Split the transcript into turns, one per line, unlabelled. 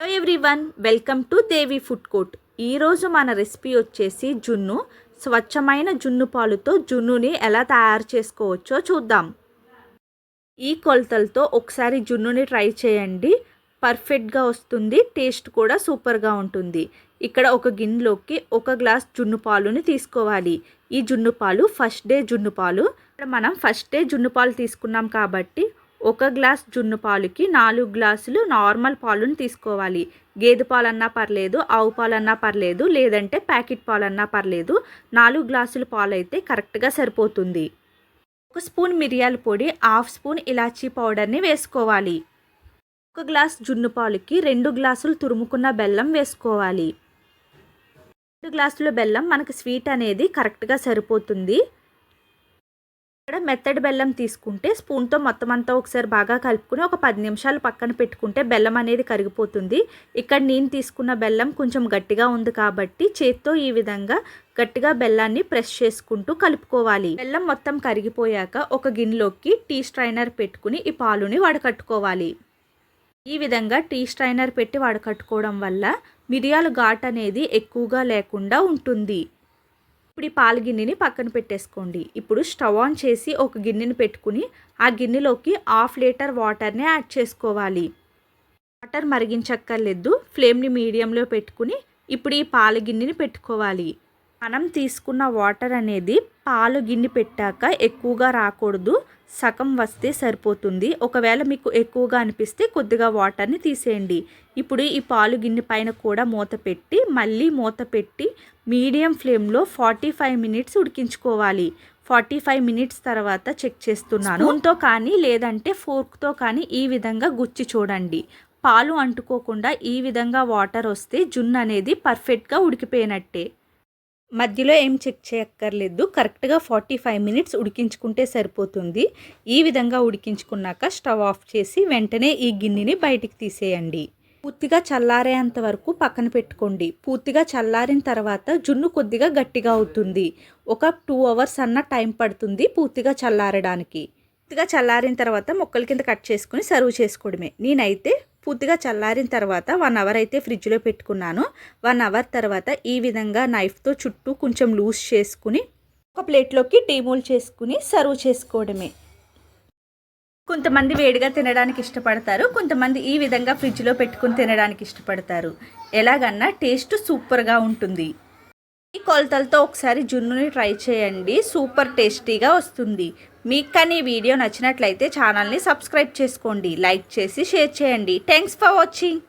Hello everyone welcome to Devi food court ఈరోజు మన recipe వచ్చేసి జున్ను. స్వచ్ఛమైన జున్ను పాలుతో జున్నుని ఎలా తయారు చేసుకోవచ్చో చూద్దాం. ఈ కొలతలతో ఒకసారి జున్నుని ట్రై చేయండి. పర్ఫెక్ట్గా వస్తుంది టేస్ట్ కూడా సూపర్గా ఉంటుంది. ఇక్కడ ఒక గిన్నెలోకి ఒక గ్లాస్ జున్ను పాలుని తీసుకోవాలి. ఈ జున్ను పాలు ఫస్ట్ డే జున్ను పాలు. ఇక్కడ మనం ఫస్ట్ డే జున్ను పాలు తీసుకున్నాం కాబట్టి ఒక గ్లాస్ జున్ను పాలుకి నాలుగు గ్లాసులు నార్మల్ పాలును తీసుకోవాలి. గేదె పాలన్నా పర్లేదు ఆవు పాలన్నా పర్లేదు లేదంటే ప్యాకెట్ పాలన్నా పర్లేదు నాలుగు గ్లాసుల పాలు అయితే కరెక్ట్గా సరిపోతుంది. ఒక స్పూన్ మిరియాల పొడి హాఫ్ స్పూన్ ఇలాచీ పౌడర్ని వేసుకోవాలి. ఒక గ్లాస్ జున్ను పాలుకి రెండు గ్లాసులు తురుముకున్న బెల్లం వేసుకోవాలి. రెండు గ్లాసుల బెల్లం మనకి స్వీట్ అనేది కరెక్ట్గా సరిపోతుంది. ఇక్కడ మెత్తడి బెల్లం తీసుకుంటే స్పూన్తో మొత్తం అంతా ఒకసారి బాగా కలుపుకుని ఒక పది నిమిషాలు పక్కన పెట్టుకుంటే బెల్లం అనేది కరిగిపోతుంది. ఇక్కడ నేను తీసుకున్న బెల్లం కొంచెం గట్టిగా ఉంది కాబట్టి చేత్తో ఈ విధంగా గట్టిగా బెల్లాన్ని ప్రెస్ చేసుకుంటూ కలుపుకోవాలి. బెల్లం మొత్తం కరిగిపోయాక ఒక గిన్నెలోకి టీ స్ట్రైనర్ పెట్టుకుని ఈ పాలుని వడకట్టుకోవాలి. ఈ విధంగా టీ స్ట్రైనర్ పెట్టి వడకట్టుకోవడం వల్ల మిరియాల ఘాట్ అనేది ఎక్కువగా లేకుండా ఉంటుంది. ఇప్పుడు ఈ పాల గిన్నెని పక్కన పెట్టేసుకోండి. ఇప్పుడు స్టవ్ ఆన్ చేసి ఒక గిన్నెని పెట్టుకుని ఆ గిన్నెలోకి హాఫ్ లీటర్ వాటర్ని యాడ్ చేసుకోవాలి. వాటర్ మరిగించక్కర్లేదు. ఫ్లేమ్ని మీడియంలో పెట్టుకుని ఇప్పుడు ఈ పాల గిన్నెని పెట్టుకోవాలి. మనం తీసుకున్న వాటర్ అనేది పాలు గిన్నె పెట్టాక ఎక్కువగా రాకూడదు. సగం వస్తే సరిపోతుంది. ఒకవేళ మీకు ఎక్కువగా అనిపిస్తే కొద్దిగా వాటర్ని తీసేయండి. ఇప్పుడు ఈ పాలు గిన్నె పైన కూడా మూత పెట్టి మళ్ళీ మూత పెట్టి మీడియం ఫ్లేమ్లో ఫార్టీ ఫైవ్ మినిట్స్ ఉడికించుకోవాలి. ఫార్టీ ఫైవ్ మినిట్స్ తర్వాత చెక్ చేస్తున్నాను. స్పూన్తో కానీ లేదంటే ఫోర్క్తో కానీ ఈ విధంగా గుచ్చి చూడండి. పాలు అంటుకోకుండా ఈ విధంగా వాటర్ వస్తే జున్ను అనేది పర్ఫెక్ట్గా ఉడికిపోయినట్టే. మధ్యలో ఏం చెక్ చేయక్కర్లేదు. కరెక్ట్గా ఫార్టీ ఫైవ్ మినిట్స్ ఉడికించుకుంటే సరిపోతుంది. ఈ విధంగా ఉడికించుకున్నాక స్టవ్ ఆఫ్ చేసి వెంటనే ఈ గిన్నెని బయటికి తీసేయండి. పూర్తిగా చల్లారేంత వరకు పక్కన పెట్టుకోండి. పూర్తిగా చల్లారిన తర్వాత జున్ను కొద్దిగా గట్టిగా అవుతుంది. ఒక టూ అవర్స్ అన్న టైం పడుతుంది పూర్తిగా చల్లారడానికి. పూర్తిగా చల్లారిన తర్వాత మొక్కల కింద కట్ చేసుకుని సర్వ్ చేసుకోవడమే. నేనైతే పూర్తిగా చల్లారిన తర్వాత వన్ అవర్ అయితే ఫ్రిడ్జ్లో పెట్టుకున్నాను. వన్ అవర్ తర్వాత ఈ విధంగా నైఫ్తో చుట్టూ కొంచెం లూజ్ చేసుకుని ఒక ప్లేట్లోకి టీమూల్ చేసుకుని సర్వ్ చేసుకోవడమే. కొంతమంది వేడిగా తినడానికి ఇష్టపడతారు కొంతమంది ఈ విధంగా ఫ్రిడ్జ్లో పెట్టుకుని తినడానికి ఇష్టపడతారు. ఎలాగన్నా టేస్ట్ సూపర్గా ఉంటుంది. కొలతలతో ఒకసారి జున్నుని ట్రై చేయండి. సూపర్ టేస్టీగా వస్తుంది. మీకు కానీ ఈ వీడియో నచ్చినట్లయితే ఛానల్ని సబ్స్క్రైబ్ చేసుకోండి. లైక్ చేసి షేర్ చేయండి. Thanks for watching.